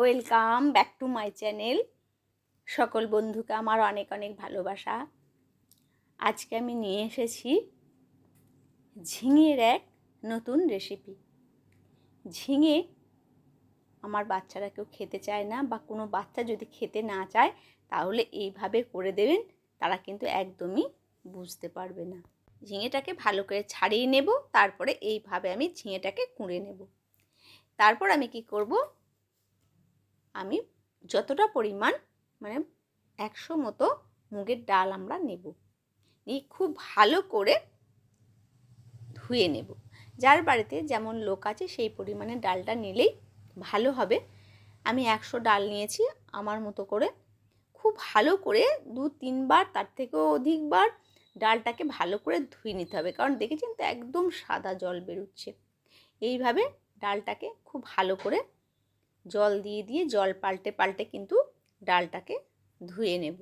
Welcome back to my channel সকল বন্ধুকে আমার অনেক অনেক ভালোবাসা। আজকে আমি নিয়ে এসেছি ঝিঙের এক নতুন রেসিপি ঝিঙে আমার বাচ্চারা কেউ খেতে চায় না বা কোনো বাচ্চা যদি খেতে না চায়, তাহলে এইভাবে করে দেবেন, তারা কিন্তু একদমই বুঝতে পারবে না। ঝিঙেটাকে ভালো করে ছাড়িয়ে নেব, তারপরে এইভাবে আমি ঝিঙেটাকে কুঁড়ে নেব। তারপর আমি কি করব? আমি যতটা পরিমাণ মানে একশো মতো মুগের ডাল আমরা নেব। নিয়ে খুব ভালো করে ধুয়ে নেব। যার বাড়িতে যেমন লোক আছে সেই পরিমাণে ডালটা নিলেই ভালো হবে। আমি একশো ডাল নিয়েছি আমার মতো করে। খুব ভালো করে দু তিনবার তার থেকেও অধিকবার ডালটাকে ভালো করে ধুয়ে নিতে হবে। কারণ দেখেছেন তো একদম সাদা জল বেরোচ্ছে। এইভাবে ডালটাকে খুব ভালো করে জল দিয়ে দিয়ে জল পাল্টে পাল্টে কিন্তু ডালটাকে ধুয়ে নেব।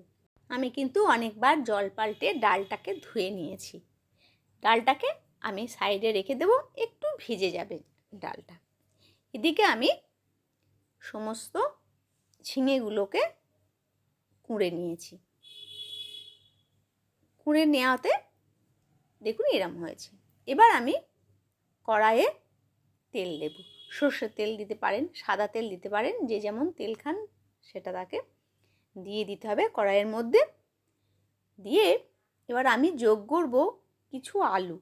আমি কিন্তু অনেকবার জল পাল্টে ডালটাকে ধুয়ে নিয়েছি। ডালটাকে আমি সাইডে রেখে দেব, একটু ভিজে যাবে ডালটা। এদিকে আমি সমস্ত ঝিঙেগুলোকে কুঁড়ে নিয়েছি। কুঁড়ে নেওয়াতে দেখুন এরম হয়েছে। এবার আমি কড়াইয়ে তেল দেবো। সর্ষের তেল দিতে পারেন, সাদা তেল দিতে পারেন, যে যেমন তেল খান সেটা তাকে দিয়ে দিতে হবে কড়াইয়ের মধ্যে। দিয়ে এবার আমি যোগ করব কিছু আলু।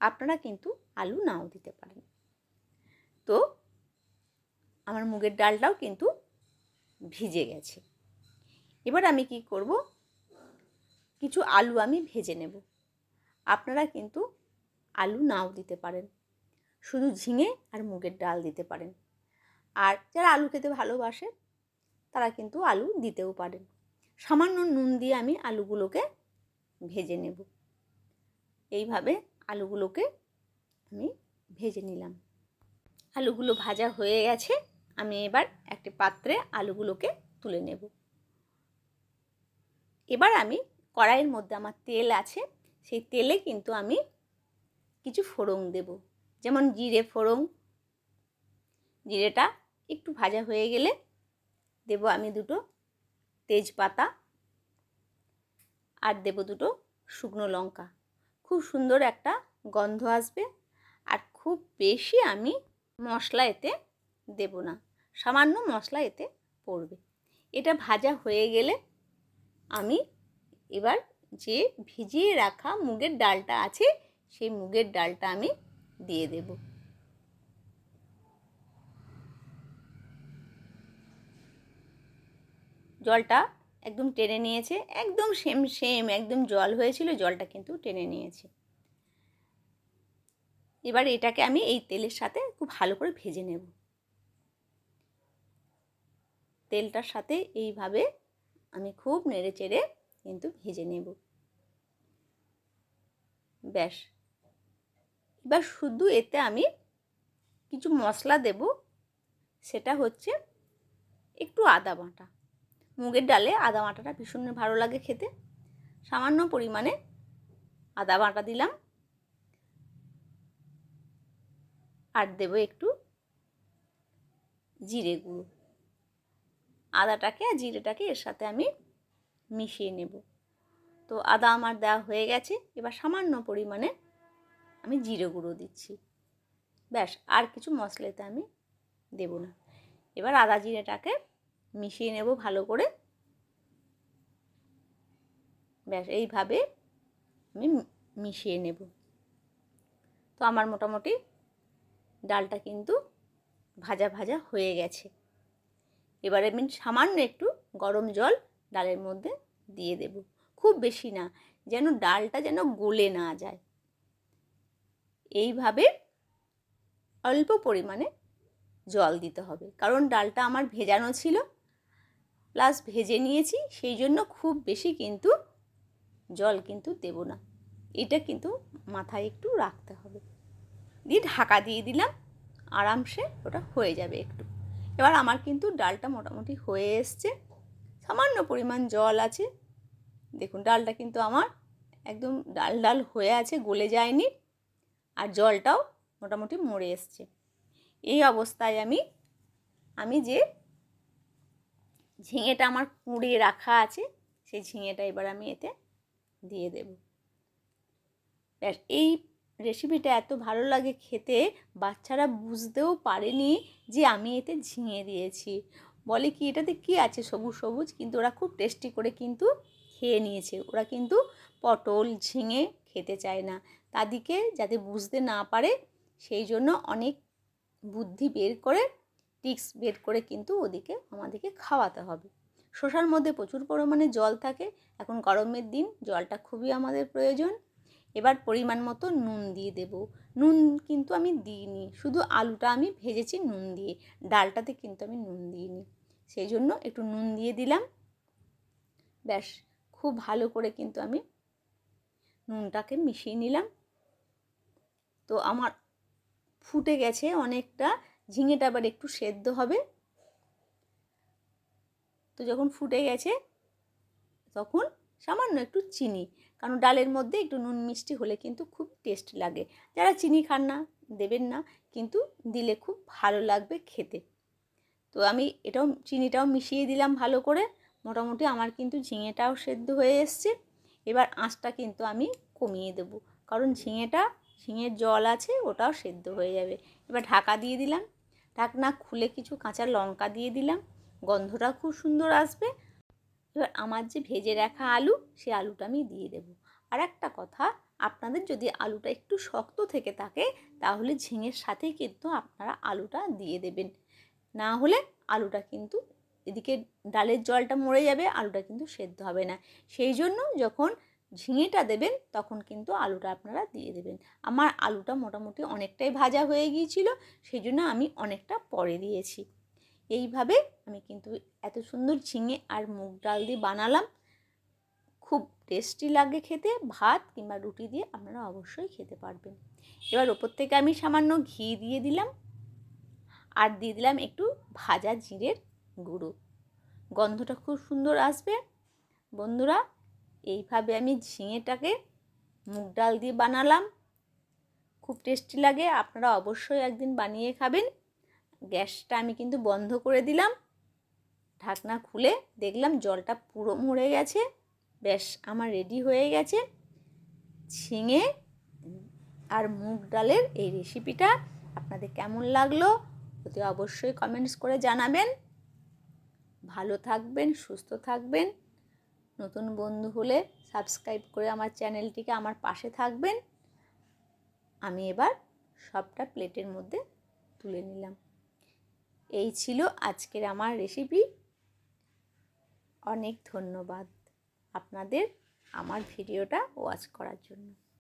আপনারা কিন্তু আলু নাও দিতে পারেন। তো আমার মুগের ডালটাও কিন্তু ভিজে গেছে। এবার আমি কি করব? কিছু আলু আমি ভেজে নেব। আপনারা কিন্তু আলু নাও দিতে পারেন। শুধু ঝিঙে আর মুগের ডাল দিতে পারেন। আর যারা আলু খেতে ভালোবাসে, তারা কিন্তু আলু দিতেও পারেন। সামান্য নুন দিয়ে আমি আলুগুলোকে ভেজে নেব। এইভাবে আলুগুলোকে আমি ভেজে নিলাম। আলুগুলো ভাজা হয়ে গেছে, আমি এবার একটি পাত্রে আলুগুলোকে তুলে নেব। এবার আমি কড়াইয়ের মধ্যে আমার তেল আছে, সেই তেলে কিন্তু আমি কিছু ফোড়ন দেবো। যেমন জিরে ফোড়ন। জিরেটা একটু ভাজা হয়ে গেলে দেব আমি দুটো তেজপাতা আর দেব দুটো শুকনো লঙ্কা। খুব সুন্দর একটা গন্ধ আসবে আর খুব বেশি আমি মশলা এতে দেব না, সামান্য মশলা এতে পড়বে। এটা ভাজা হয়ে গেলে আমি এবার যে ভিজিয়ে রাখা মুগের ডালটা আছে, সেই মুগের ডালটা আমি দিয়ে দেব। জলটা একদম টেনে নিয়েছে, একদম সেম সেম একদম জল হয়েছিল, জলটা কিন্তু টেনে নিয়েছে। এবার এটাকে আমি এই তেলের সাথে খুব ভালো করে ভেজে নেব। তেলটার সাথে এইভাবে আমি খুব নেড়ে চেড়ে কিন্তু ভেজে নেব। ব্যাস। এবার শুধু এতে আমি কিছু মশলা দেব, সেটা হচ্ছে একটু আদা বাটা। মুগের ডালে আদা বাটাটা ভীষণ ভালো লাগে খেতে। সামান্য পরিমাণে আদা বাটা দিলাম। আর দেব একটু জিরে গুঁড়ো। আদাটাকে আর জিরেটাকে এর সাথে আমি মিশিয়ে নেব। তো আদা আমার দেওয়া হয়ে গেছে। এবার সামান্য পরিমাণে আমি জিরে গুঁড়ো দিচ্ছি। ব্যাস, আর কিছু মশলাতে আমি দেব না। এবার আদা জিরেটাকে মিশিয়ে নেব ভালো করে। ব্যাস, এইভাবে আমি মিশিয়ে নেব। তো আমার মোটামুটি ডালটা কিন্তু ভাজা ভাজা হয়ে গেছে। এবারে আমি সামান্য একটু গরম জল ডালের মধ্যে দিয়ে দেব। খুব বেশি না, যেন ডালটা যেন গলে না যায়। এইভাবে অল্প পরিমাণে জল দিতে হবে। কারণ ডালটা আমার ভেজানো ছিল প্লাস ভেজে নিয়েছি, সেই জন্য খুব বেশি কিন্তু জল কিন্তু দেব না। এটা কিন্তু মাথায় একটু রাখতে হবে। দিয়ে ঢাকা দিয়ে দিলাম, আরামসে ওটা হয়ে যাবে একটু। এবার আমার কিন্তু ডালটা মোটামুটি হয়ে এসছে, সামান্য পরিমাণ জল আছে। দেখুন, ডালটা কিন্তু আমার একদম ডাল ডাল হয়ে আছে, গলে যায়নি। আর জলটাও মোটামুটি মরে এসছে। এই অবস্থায় আমি আমি যে ঝিঙেটা আমার কুড়িয়ে রাখা আছে, সেই ঝিঙেটা এবার আমি এতে দিয়ে দেব। ব্যাস, এই রেসিপিটা এত ভালো লাগে খেতে, বাচ্চারা বুঝতেও পারেনি যে আমি এতে ঝিঙে দিয়েছি। বলে কি, এটাতে কি আছে? সবুজ সবুজ? কিন্তু ওরা খুব টেস্টি করে কিন্তু খেয়ে নিয়েছে। ওরা কিন্তু পটল, ঝিঙে খেতে চায় না। তাদেরকে যাতে বুঝতে না পারে, সেই জন্য অনেক বুদ্ধি বের করে টিক্স বের করে কিন্তু ওদিকে আমাদেরকে খাওয়াতে হবে। শসার মধ্যে প্রচুর পরিমাণে জল থাকে, এখন গরমের দিন, জলটা খুবই আমাদের প্রয়োজন। এবার পরিমাণ মতো নুন দিয়ে দেব। নুন কিন্তু আমি দিইনি, শুধু আলুটা আমি ভেজেছি নুন দিয়ে, ডালটাতে কিন্তু আমি নুন দিইনি। সেই জন্য একটু নুন দিয়ে দিলাম। ব্যাস, খুব ভালো করে কিন্তু আমি নুনটাকে মিশিয়ে নিলাম। তো আমার ফুটে গেছে অনেকটা, ঝিঙেটা আবার একটু সেদ্ধ হবে। তো যখন ফুটে গেছে, তখন সামান্য একটু চিনি, কারণ ডালের মধ্যে একটু নুন মিষ্টি হলে কিন্তু খুব টেস্ট লাগে। যারা চিনি খান না, দেবেন না, কিন্তু দিলে খুব ভালো লাগবে খেতে। তো আমি এটাও, চিনিটাও মিশিয়ে দিলাম ভালো করে। মোটামুটি আমার কিন্তু ঝিঙেটাও সেদ্ধ হয়ে এসছে। এবার আঁচটা কিন্তু আমি কমিয়ে দেব, কারণ ঝিঙেটা ঝিঙের জল আছে, ওটাও সেদ্ধ হয়ে যাবে। এবার ঢাকা দিয়ে দিলাম। ঢাকনা খুলে কিছু কাঁচা লঙ্কা দিয়ে দিলাম। গন্ধটা খুব সুন্দর আসবে। এবার আমার যে ভেজে রাখা আলু, সে আলুটা আমি দিয়ে দেব। আর একটা কথা, আপনাদের যদি আলুটা একটু শক্ত থেকে থাকে, তাহলে ঝিঙের সাথেই কিন্তু আপনারা আলুটা দিয়ে দেবেন। না হলে আলুটা কিন্তু এদিকে ডালের জলটা মরে যাবে, আলুটা কিন্তু সেদ্ধ হবে না। সেই জন্য যখন ঝিঙেটা দেবেন, তখন কিন্তু আলুটা আপনারা দিয়ে দেবেন। আমার আলুটা মোটামুটি অনেকটাই ভাজা হয়ে গিয়েছিল সেই জন্য আমি অনেকটা পরে দিয়েছি। এইভাবে আমি কিন্তু এত সুন্দর ঝিঙে আর মুগ ডাল দিয়ে বানালাম। খুব টেস্টি লাগে খেতে, ভাত কিংবা রুটি দিয়ে আপনারা অবশ্যই খেতে পারবেন। এবার ওপর থেকে আমি সামান্য ঘি দিয়ে দিলাম। আর দিয়ে দিলাম একটু ভাজা জিরের গুঁড়ো। গন্ধটা খুব সুন্দর আসবে। বন্ধুরা এইভাবে আমি ঝিঙেটাকে মুগ ডাল দিয়ে বানালাম। খুব টেস্টি লাগে, আপনারা অবশ্যই একদিন বানিয়ে খাবেন। গ্যাসটা আমি কিন্তু বন্ধ করে দিলাম। ঢাকনা খুলে দেখলাম জলটা পুরো মরে গেছে। ব্যাস, আমার রেডি হয়ে গেছে। ঝিঙে আর মুগ ডালের এই রেসিপিটা আপনাদের কেমন লাগল অতি অবশ্যই কমেন্টস করে জানাবেন। ভালো থাকবেন, সুস্থ থাকবেন। নতুন বন্ধু হলে সাবস্ক্রাইব করে আমার চ্যানেলটিকে আমার পাশে থাকবেন। আমি এবার সবটা প্লেটের মধ্যে তুলে নিলাম। এই ছিল আজকের আমার রেসিপি অনেক ধন্যবাদ আপনাদের আমার ভিডিওটা ওয়াচ করার জন্য।